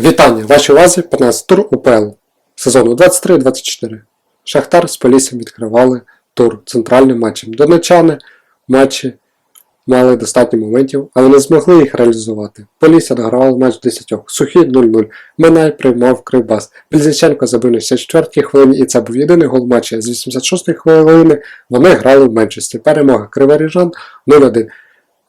Вітання! Вашій увазі 15 тур УПЛ сезону 23-24. Шахтар з Поліссям відкривали тур центральним матчем. Донечани матчі мали достатньо моментів, але не змогли їх реалізувати. Полісся догравали матч 10. Сухий 0-0. Минай приймав Кривбас. Більзиченко забив на 64-й хвилині, і це був єдиний гол матча. З 86-ї хвилини вони грали в меншості. Перемога Криворіжан 0-1.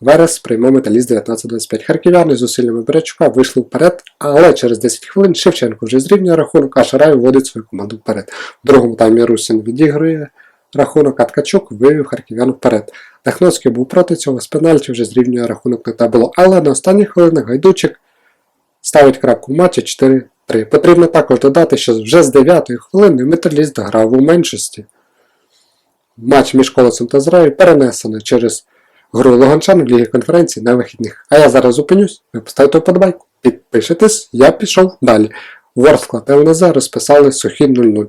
Верес прийме металіст 19-25. Харків'яни з зусиллями Беречука вийшли вперед, але через 10 хвилин Шевченко вже зрівнює рахунок, а Шарай вводить свою команду вперед. В другому таймі Русін відігрує рахунок, а Ткачук вивів харків'ян вперед. Дахновський був проти цього, з пенальті вже зрівнює рахунок на табло, але на останніх хвилинах Гайдучик ставить крапку в матчі 4-3. Потрібно також додати, що вже з 9-ї хвилини металіст грав у меншості. Матч між колесом та зрею перенесено через гру Луганчан в Лігі конференції на вихідних. А я зараз зупинюсь, ви поставите вподобайку. Підпишитесь, я пішов далі. Ворскла та ЛНЗ розписали сухі 0-0.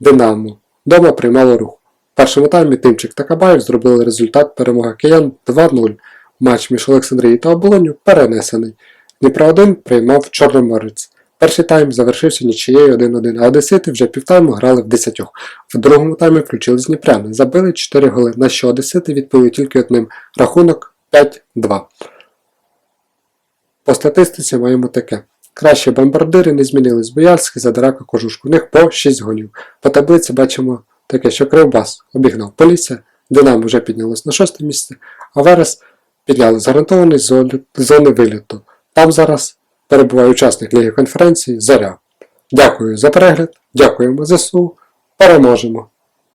Динамо. Дома приймало рух. В першому таймі Тимчик та Кабаєв зробили результат перемоги киян 2-0. Матч між Олександрією та Оболонью перенесений. Дніпро 1 приймав Чорноморець. Перший тайм завершився нічиєю 1-1, а Одесити вже півтайму грали в 10. В другому таймі включились Дніпряни, забили 4 голи, на що Одесити відповіли тільки одним. Рахунок 5-2. По статистиці маємо таке. Кращі бомбардири не змінились. Боярський, Задирака, Кожушку. У них по 6 голів. По таблиці бачимо таке, що Кривбас обігнав Полісся, Динамо вже піднялось на шосте місце, а Верес підняли гарантований з зони виліту. Там зараз перебуває учасник Ліги конференції Заря. Дякую за перегляд, дякуємо ЗСУ, переможемо!